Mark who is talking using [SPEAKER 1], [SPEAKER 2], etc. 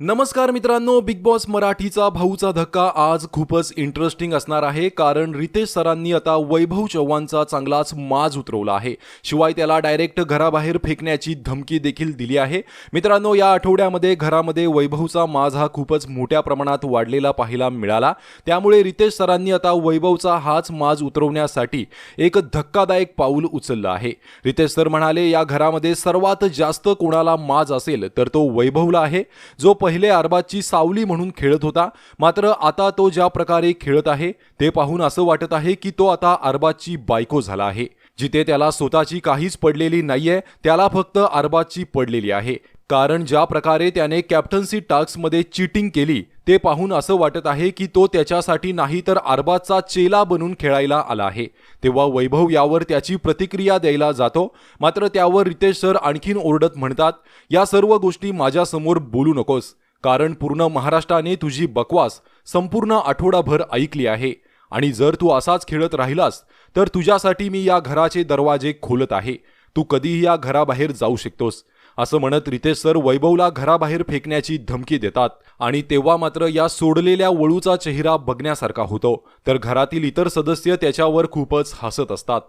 [SPEAKER 1] नमस्कार मित्रांनो big boss मराठीचा भाऊचा धक्का आज खूपच इंटरेस्टिंग असणार आहे कारण रितेश सरांनी आता वैभव चव्हाणचा चांगलाच माज उतरवला आहे. शिवाय त्याला डायरेक्ट घराबाहेर फेकण्याची धमकी देखील दिली आहे. मित्रांनो या आठवड्यामध्ये घरामध्ये वैभवचा माज हा खूपच मोठ्या प्रमाणात वाढलेला पाहायला मिळाला. त्यामुळे रितेश सरांनी आता वैभवचा हाच माज उतरवण्यासाठी एक धक्कादायक पाऊल उचललं आहे. रितेश सर म्हणाले या घरामध्ये सर्वात जास्त कोणाला माज असेल तर तो वैभवला आहे. जो पहिले अरबाजची सावली म्हणून खेळत होता. मात्र आता तो ज्या प्रकारे खेळत आहे ते पाहून असं वाटत आहे की तो आता अरबाजची बायको झाला आहे. जिथे त्याला स्वतःची काहीच पडलेली नाहीये त्याला फक्त अरबाजची पडलेली आहे. कारण ज्या प्रकारे त्याने कॅप्टन्सी टास्कमध्ये चिटिंग केली ते पाहून असं वाटत आहे की तो त्याच्यासाठी नाही तर अरबाजचा चेला बनून खेळायला आला आहे. तेव्हा वैभव यावर त्याची प्रतिक्रिया द्यायला जातो. मात्र त्यावर रितेश सर आणखीन ओरडत म्हणतात या सर्व गोष्टी माझ्यासमोर बोलू नकोस. कारण पूर्ण महाराष्ट्राने तुझी बकवास संपूर्ण आठवडाभर ऐकली आहे. आणि जर तू असाच खेळत राहिलास तर तुझ्यासाठी मी या घराचे दरवाजे खोलत आहे. तू कधीही या घराबाहेर जाऊ शकतोस. असं म्हणत रितेश सर वैभवला घराबाहेर फेकण्याची धमकी देतात आणि तेव्हा मात्र या सोडलेल्या वळूचा चेहरा बघण्यासारखा होतो. तर घरातील इतर सदस्य त्याच्यावर खूपच हसत असतात.